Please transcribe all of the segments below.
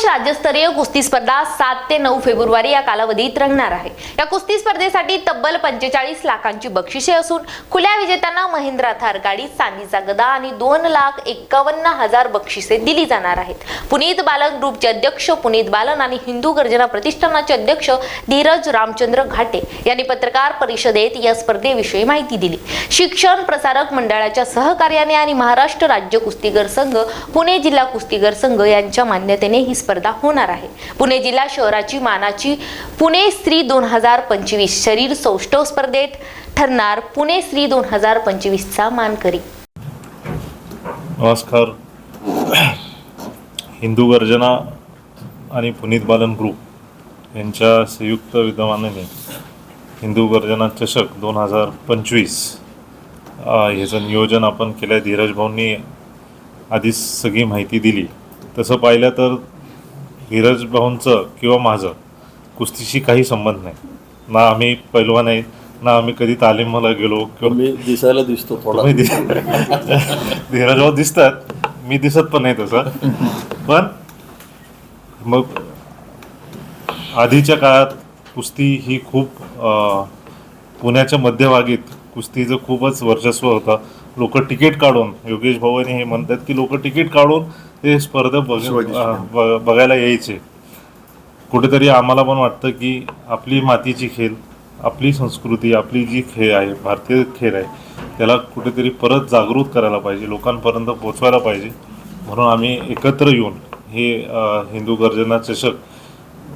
विशेष राज्यस्तरीय कुस्ती स्पर्धा सात ते नऊ फेब्रुवारी या कालावधीत रंगणार आहे. या कुस्ती स्पर्धेसाठी तब्बल पंचेचाळीस लाखांची बक्षिसे असून खुल्या विजेत्यांना महिंद्रा थार गाडी चांदीचा गदा आणि दोन लाख एक्कावन्न हजार बक्षिसे दिली जाणार आहेत. पुनीत बालन ग्रुपचे अध्यक्ष पुनीत बालन आणि हिंदू गर्जना प्रतिष्ठानाचे अध्यक्ष धीरज रामचंद्र घाटे यांनी पत्रकार परिषदेत या स्पर्धेविषयी माहिती दिली. शिक्षण प्रसारक मंडळाच्या सहकार्याने आणि महाराष्ट्र राज्य कुस्तीगर संघ पुणे जिल्हा कुस्तीगर संघ यांच्या मान्यतेने ही स्पर्धा स्पर्धा होणार आहे. पुणे जिल्हा शहराची मानाची पुणे स्त्री दोन हजार पंचवीस शरीर सौष्ठव स्पर्धेत ठरणार पुणे स्त्री दोन हजार पंचवीसचा मानकरी. नमस्कार. हिंदू गर्जना आणि पुनीत बालन ग्रुप यांच्या संयुक्त विद्यमानाने हिंदू गर्जना चषक दोन हजार पंचवीस ह्याचं नियोजन आपण केलं आहे धीरज भाऊंनी आधीच सगळी माहिती दिली. तसं पाहिलं तर धीरज भाऊंचं किंवा माझं कुस्तीशी काही संबंध नाही. ना आम्ही पैलवान आहे ना आम्ही कधी तालीमला गेलो किंवा मी दिसायला दिसतो थोडा. दिस- धीरजभाऊ दिसतात मी दिसत पण नाही तसं. पण मग आधीच्या काळात कुस्ती ही खूप पुण्याच्या मध्यभागीत कुस्तीचं खूपच वर्चस्व होतं. लोक तिकीट काढून योगेश भाऊनी हे म्हणतात की लोक तिकीट काढून ते स्पर्धा बघ ब- बघायला यायचे. कुठेतरी आम्हाला पण वाटतं की आपली मातीची खेळ आपली संस्कृती आपली जी खेळ आहे भारतीय खेळ आहे त्याला कुठेतरी परत जागृत करायला पाहिजे लोकांपर्यंत पोचवायला पाहिजे. म्हणून आम्ही एकत्र येऊन हे अ, हिंदू गर्जना चषक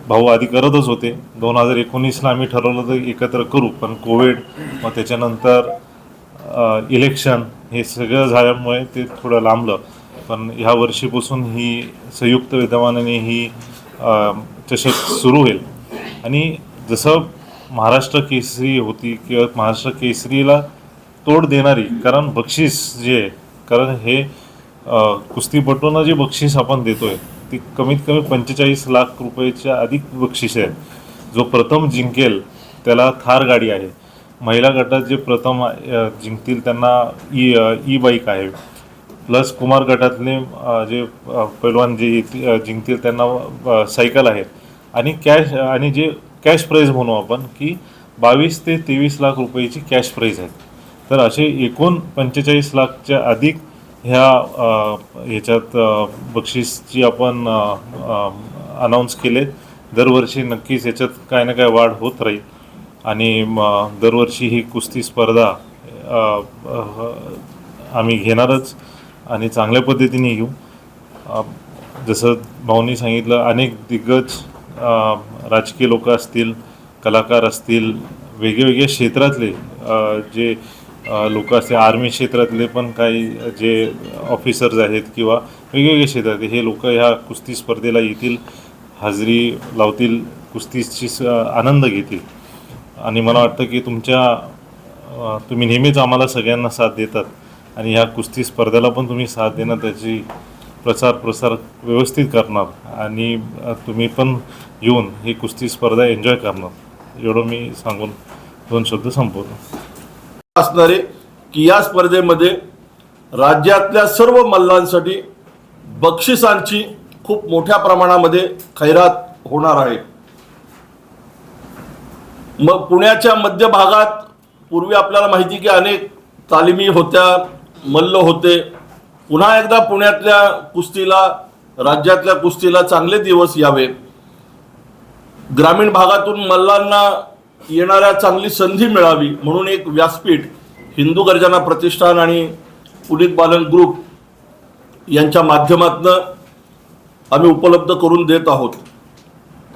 भाऊ आधी करतच होते. दोन हजार एकोणीसला आम्ही ठरवलं तर एकत्र करू पण कोविड मग त्याच्यानंतर अ, इलेक्शन हे सगळं झाल्यामुळे ते थोडं लांबलं. पण ह्या वर्षीपासून ही संयुक्त विद्यमानाने ही चषक सुरू होईल. आणि जसं महाराष्ट्र केसरी होती किंवा महाराष्ट्र केसरीला तोड देणारी कारण बक्षीस जे आहे कारण हे कुस्तीपटूंना जे बक्षीस आपण देतोय ती कमीत कमी पंचेचाळीस लाख रुपयेच्या अधिक बक्षीस आहेत. जो प्रथम जिंकेल त्याला थार गाडी आहे. महिला गटात जे प्रथम जिंकतील त्यांना ई ई बाईक आहे. प्लस कुमार गटातले जे पैलवान जे येतील- जिंकतील त्यांना सायकल आहेत. आणि कॅश आणि जे कॅश प्राईज म्हणू आपण की बावीस ते तेवीस लाख रुपयेची कॅश प्राईज आहेत. तर असे एकूण पंचेचाळीस लाखच्या अधिक ह्या ह्याच्यात बक्षीसची आपण अनाऊन्स केले दरवर्षी नक्कीच याच्यात काय ना काय वाढ होत राहील. आणि दरवर्षी ही कुस्ती स्पर्धा आम्ही घेणारच. आणि चांगल्या पद्धतीने घेऊ. जसं भाऊनी सांगितलं अनेक दिग्गज राजकीय लोक असतील कलाकार असतील वेगवेगळ्या क्षेत्रातले जे लोक असतील आर्मी क्षेत्रातले पण काही जे ऑफिसर्स आहेत किंवा वेगवेगळ्या क्षेत्रातले हे लोक ह्या कुस्ती स्पर्धेला येतील हाजरी लावतील कुस्तीची स- आनंद घेतील. आणि मला वाटतं की तुमच्या तुम्ही नेहमीच आम्हाला सगळ्यांना साथ देतात. आणि ह्या कुस्ती स्पर्धेला पण तुम्ही साथ देणार त्याची प्रचार प्रसार व्यवस्थित करणार आणि तुम्ही पण येऊन ही कुस्ती स्पर्धा एन्जॉय करणार. एवढं मी सांगून दोन शब्द संपवतो. असणारे की या स्पर्धेमध्ये राज्यातल्या सर्व मल्लांसाठी बक्षिसांची खूप मोठ्या प्रमाणामध्ये खैरात होणार आहे. मग पुण्याच्या मध्य भागात पूर्वी आपल्याला माहिती की अनेक तालिमी होत्या मल्ल होते. पुन्हा एकदा पुण्यातल्या कुस्तीला राज्यातल्या कुस्तीला चांगले दिवस यावे. ग्रामीण भागातून मल्लांना येणाऱ्या चांगली संधी मिळावी म्हणून एक व्यासपीठ हिंदू गर्जना प्रतिष्ठान आणि पुनीत बालन ग्रुप यांच्या माध्यमातनं आम्ही उपलब्ध करून देत आहोत.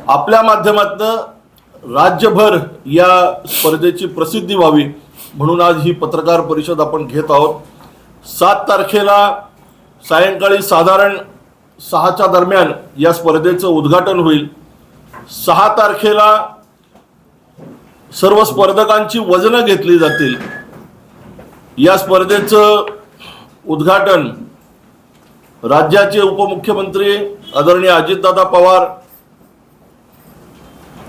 आपल्या माध्यमातनं राज्यभर या स्पर्धेची प्रसिद्धी व्हावी म्हणून आज ही पत्रकार परिषद आपण घेत आहोत. सात तारखेला सायंकाळी साधारण सहाच्या दरम्यान या स्पर्धेचं उद्घाटन होईल. सहा तारखेला सर्व स्पर्धकांची वजनं घेतली जातील. या स्पर्धेचं उद्घाटन राज्याचे उपमुख्यमंत्री आदरणीय अजितदादा पवार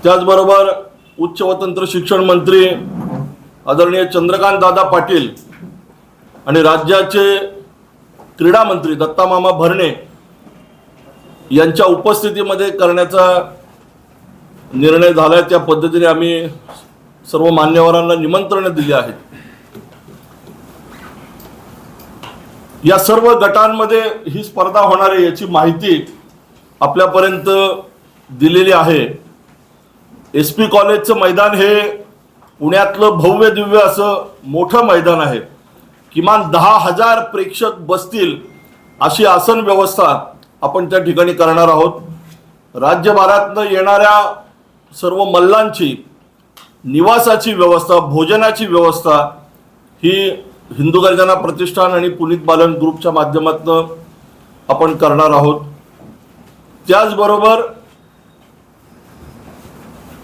त्याचबरोबर उच्च व तंत्र शिक्षण मंत्री आदरणीय चंद्रकांत दादा पाटील आणि राज्याचे क्रीडा मंत्री दत्तामामा भरणे यांच्या उपस्थितीमध्ये करण्याचा निर्णय झाला त्या पद्धतीने आम्ही सर्व मान्यवरांना निमंत्रण दिली आहेत या सर्व गटांमध्ये ही स्पर्धा होणार आहे याची माहिती आपल्यापर्यंत दिलेली आहे. एस पी कॉलेजचं मैदान हे पुण्यातलं भव्य दिव्य असं मोठं मैदान आहे. किमान दहा हजार प्रेक्षक बसतील अशी आसन व्यवस्था आपण त्या ठिकाणी करणार आहोत. राज्यभरातनं येणाऱ्या सर्व मल्लांची निवासाची व्यवस्था भोजनाची व्यवस्था ही हिंदू गर्जना प्रतिष्ठान आणि पुनीत बालन ग्रुपच्या माध्यमातून आपण करणार आहोत. त्याचबरोबर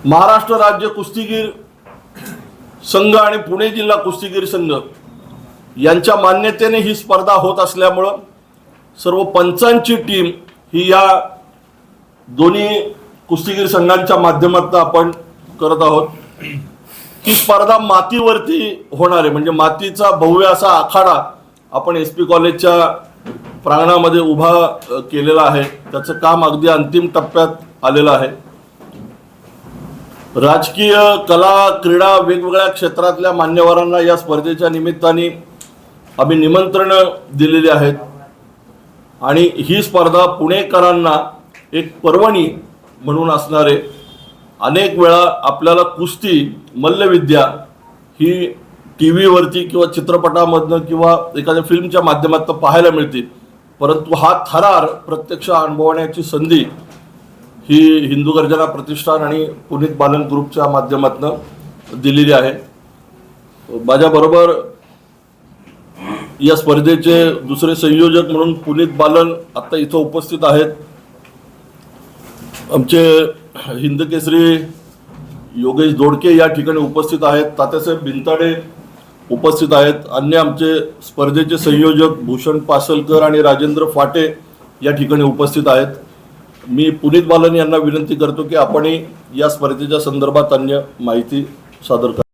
महाराष्ट्र राज्य कुस्तीगीर संघ आणि पुणे जिल्हा कुस्तीगीर संघ यांच्या मान्यतेने ही स्पर्धा होत असल्यामुळं सर्व पंचांची टीम ही या दोन्ही कुस्तीगीर संघांच्या माध्यमातून आपण करत आहोत. ही स्पर्धा मातीवरती होणार आहे. म्हणजे मातीचा भव्य असा आखाडा आपण एस पी कॉलेजच्या प्रांगणामध्ये उभा केलेला आहे. त्याचं काम अगदी अंतिम टप्प्यात आलेलं आहे. राजकीय कला क्रीडा वेगवेगळ्या क्षेत्रातल्या मान्यवरांना या स्पर्धेच्या निमित्ताने आम्ही निमंत्रण दिलेली आहेत. आणि ही स्पर्धा पुणेकरांना एक पर्वणी म्हणून असणारे अनेक वेळा आपल्याला कुस्ती मल्लविद्या ही टी व्हीवरती किंवा चित्रपटामधनं किंवा एखाद्या फिल्मच्या माध्यमातून पाहायला मिळते परंतु हा थरार प्रत्यक्ष अनुभवण्याची संधी ही हिंदू गर्जना प्रतिष्ठान आणि पुनीत बालन ग्रुपच्या माध्यमातून दिलेली आहे. माझ्याबरोबर या स्पर्धेचे दुसरे संयोजक म्हणून पुनीत बालन आता इथं उपस्थित आहेत. आमचे हिंद केसरी योगेश दोडके या ठिकाणी उपस्थित आहेत. तात्यासाहेब भिंताडे उपस्थित आहेत. अन्य आमचे स्पर्धेचे संयोजक भूषण पासलकर आणि राजेंद्र फाटे या ठिकाणी उपस्थित आहेत. मी पुनीत बालन यांना विनंती करतो की आपणही या स्पर्धेच्या संदर्भात अन्य माहिती सादर करा.